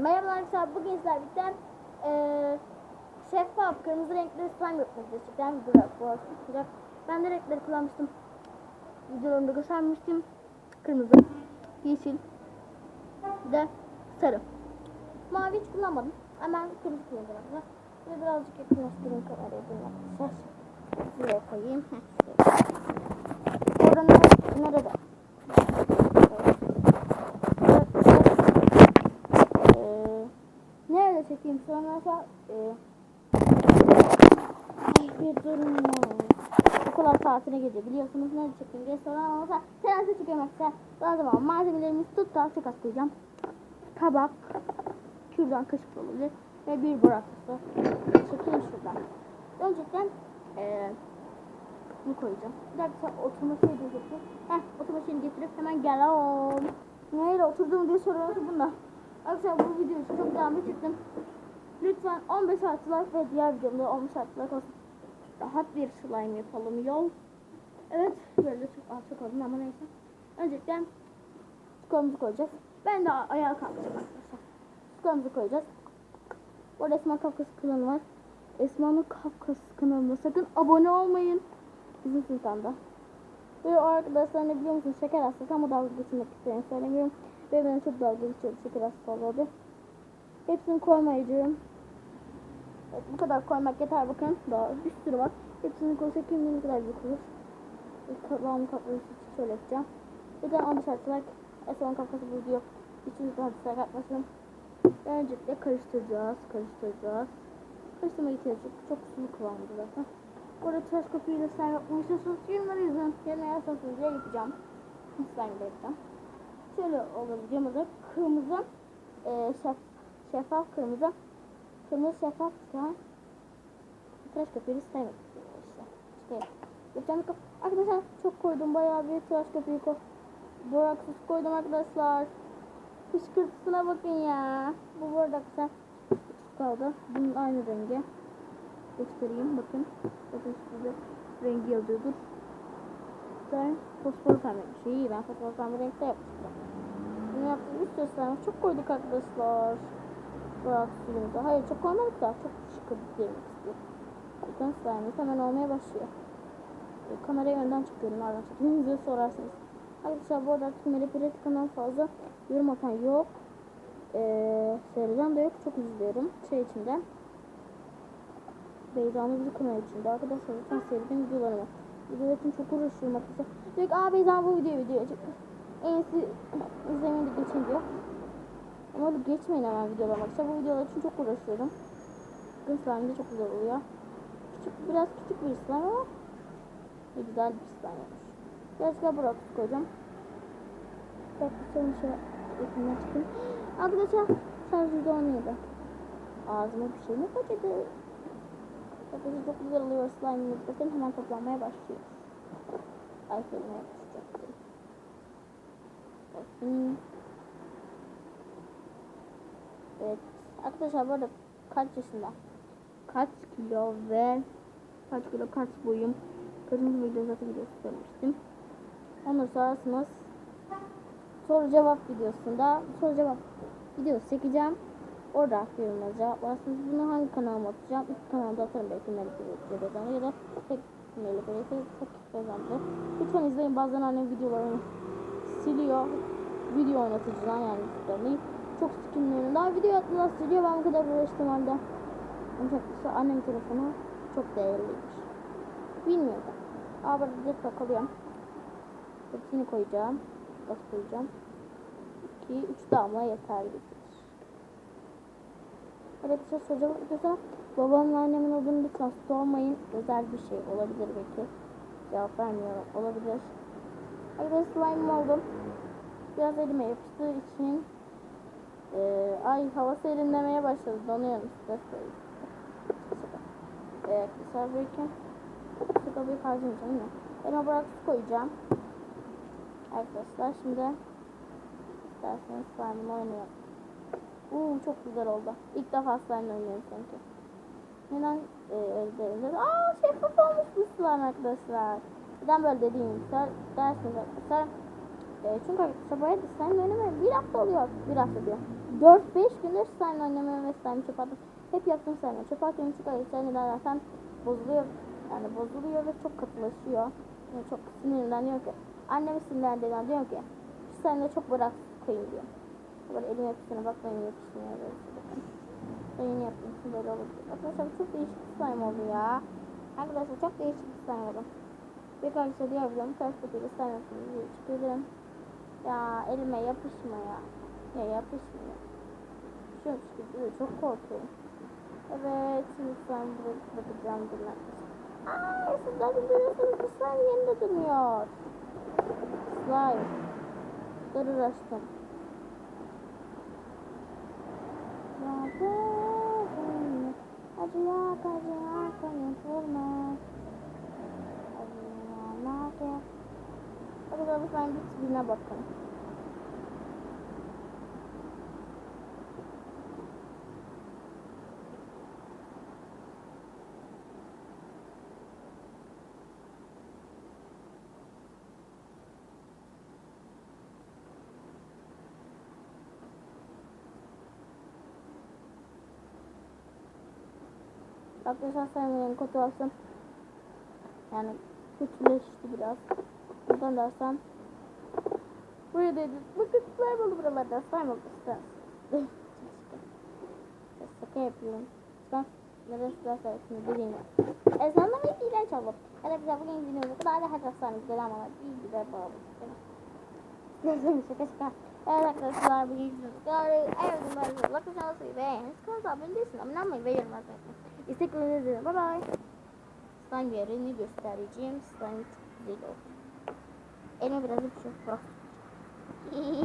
Merhaba arkadaşlar bugün sizlerle birlikte eee şeffaf kırmızı renkli slime yapmak gerçekten. Ben de renkleri kullanmıştım. Videolarımda göstermiştim. Kırmızı, yeşil, bir de sarı. Mavi hiç kullanmadım. Hemen kırmızı kullanacağım arkadaşlar. Ve birazcık yakınlaştırayım kamerayı bunu arkadaşlar. Şuraya koyayım. Ne- nerede? Ee, nerede mesela e, bir durum var. Okullar saatine geliyor biliyorsunuz nerede çekeyim diye soran olsa terasa çekiyorum mesela. Lazım ama malzemelerimizi tut az koyacağım. Tabak, kürdan kaşık olabilir ve bir bırakısı. Çekeyim şuradan. Öncelikle e, bunu koyacağım. Bir dakika oturma şeyi getirip. Heh oturma getirip hemen gel oğlum. Neyle oturdum diye soruyorsun bunda. Arkadaşlar bu video için çok devam ettim. Lütfen 15 saat like ve diğer videomda 15 saat like olsun. Rahat bir slime yapalım yol. Evet böyle çok az çok oldu ama neyse. Öncelikle skolumuzu koyacağız. Ben de ayağa kalkacağım arkadaşlar. Skolumuzu koyacağız. Orada Esma Kafkası kanalı var. Esma'nın Kafkası kanalına sakın abone olmayın. Bizim sultanda. Ve o arkadaşlar ne biliyor musunuz? Şeker hastası ama dalga geçmek isteyen söylemiyorum. Ve beni çok dalga geçiyordu şeker hastası oluyordu. Hepsini koymayacağım. Evet, bu kadar koymak yeter bakın. Daha bir sürü var. Hepsini koysak kim ne kadar büyük olur. Kıvamı katlaması için şöyle yapacağım. Bir de 15 artılar Esman kafası bu video. İçini hadisler katmasın. Öncelikle karıştıracağız. Karıştıracağız. Karıştırma ihtiyaç yok. Çok sulu kıvamında zaten. Burada tıraş köpüğüyle slime yapmayı istiyorsanız yorumlara yazın. Yerine diye yapacağım. Slime de yapacağım. Şöyle olur videomuzda kırmızı e, şef, şeffaf kırmızı kırmızı şeffaf slime tıraş slime yapacağım işte. İşte yapacağım. Arkadaşlar çok koydum bayağı bir tıraş köpüğü koy. Boraksız koydum arkadaşlar. Kışkırtısına bakın ya. Bu bu arada arkadaşlar kaldı. Bunun aynı rengi göstereyim bakın. Bakın şurada rengi yazıyordur. Ben fosfor pembe bir şey. Ben fosfor pembe renkte yapmıştım. Bunu yaptığımız üst gösterme çok koyduk arkadaşlar. Suyumuza. Hayır çok koymadık da çok şıkır demek istiyorum. Bakın slime'ımız hemen olmaya başlıyor. E, kamerayı önden çekiyorum. Nereden çektiğinizi sorarsınız. Arkadaşlar bu arada artık Melih Pratika'dan fazla yorum atan yok. Ee, Sercan da yok. Çok üzülüyorum. Şey içinde. Beyza'nın bir kanal içinde. Arkadaşlar lütfen seyredin videolarımı. Videolar için çok uğraşıyorum arkadaşlar. Diyor ki aa Beyza bu video çek. En iyisi izlemeyi de geçin diyor. Ama geçmeyin hemen videolarıma. arkadaşlar. Bu videolar için çok uğraşıyorum. Slime de çok güzel oluyor. Küçük, biraz küçük bir slime ama ne güzel bir slime olmuş. Biraz daha bırak koyacağım. Bir dakika sonra şöyle yakından çıkayım. Arkadaşlar şarjı olmuyordu. Ağzıma bir şey mi kaçırdı? Bakın çok güzel oluyor slime'ımız. Bakın hemen toplanmaya başlıyor. Ay kelime yapışacak. Bakın. Evet. Arkadaşlar bu arada kaç yaşında? Kaç kilo ve kaç kilo kaç boyum? Kaçıncı video zaten söylemiştim. Onu sorarsanız soru cevap videosunda soru cevap videosu çekeceğim. Orada yorumlara cevaplarsınız. Bunu hangi kanalıma atacağım? İlk kanalda atarım belki Melike Cebezan'da ya da tek Melike Cebezan'da tek Cebezan'da. Lütfen izleyin. Bazen annem videolarını siliyor. Video oynatıcıdan yani videolarını. Çok sıkıntıyorum. Daha video attılar siliyor. Ben bu kadar uğraştım halde. Ancak annem telefonu çok değerliymiş. Bilmiyordum. Aa burada jet takılıyorum. Hepsini koyacağım. Gaz koyacağım. 2, 3 damla yeterlidir. Soracağım arkadaşlar. Babamla annemin olduğunu lütfen sormayın. Özel bir şey olabilir belki. Cevap vermiyorum. Olabilir. Arkadaşlar slime oldum. Biraz elime yapıştığı için ee, ay hava serinlemeye başladı. Donuyorum size söyleyeyim. Evet, arkadaşlar belki su kabı harcamayacağım yine. Ben o bırak su koyacağım. Arkadaşlar şimdi isterseniz slime'ımı oynayalım. Uuu çok güzel oldu. İlk defa slime oynuyorum sanki. Neden e, öyle? Aa şeffaf olmuş bu slime arkadaşlar. Neden böyle dediğim der, dersiniz arkadaşlar. E, çünkü bu arada slime oynamaya bir hafta oluyor. Bir hafta diyor. 4-5 gündür slime oynamıyorum ve slime çöp attım. Hep yaptığım slime çöp atıyorum çünkü neden dersen bozuluyor. Yani bozuluyor ve çok katılaşıyor. Yani çok sinirleniyor ki. Annemi sinirlendiriyor diyor ki slime'ı çok bırak koyayım diyor. Böyle elim yapışına bakmayın yapışmıyor böyle. Yeni yaptım için böyle olur. Arkadaşlar çok değişik bir slime oldu ya. Arkadaşlar çok değişik bir slime oldu. Bir karşı biliyorum ters kötüyle slime yaptım diye çıkıyorum. Ya elime yapışmıyor. Ya yapışmıyor. Şu çıkıyor çok korkuyorum. Evet şimdi slime buraya bakacağım durmak. Aa sizler de görüyorsunuz bu slime yerinde durmuyor. Slime. Durur aşkım. Yağdım, acıyak acıyak unutulma. Git birine bakın. Arkadaşlar saymayın kötü olsun. Yani kötüleşti biraz. Buradan dersem Buraya dedim. Bakın oldu buralarda. Slime. Şaka yapıyorum. Ben neden slime sayesinde bileyim. E de bir iğrenç oldum. Güzel bugün bu kadar da her hafta güzel ama iyi güzel bağlı. Neyse şaka şaka. Evet arkadaşlar bugün bu kadar. Eğer bunları bakın şansı beğeniniz. Kanala abone değilsiniz. Abone olmayı ve yorum atmayı. İsteklerinizi izleyin. Bye bye. Slime yerini göstereceğim. Slime çok güzel oldu. Elime biraz bir şey.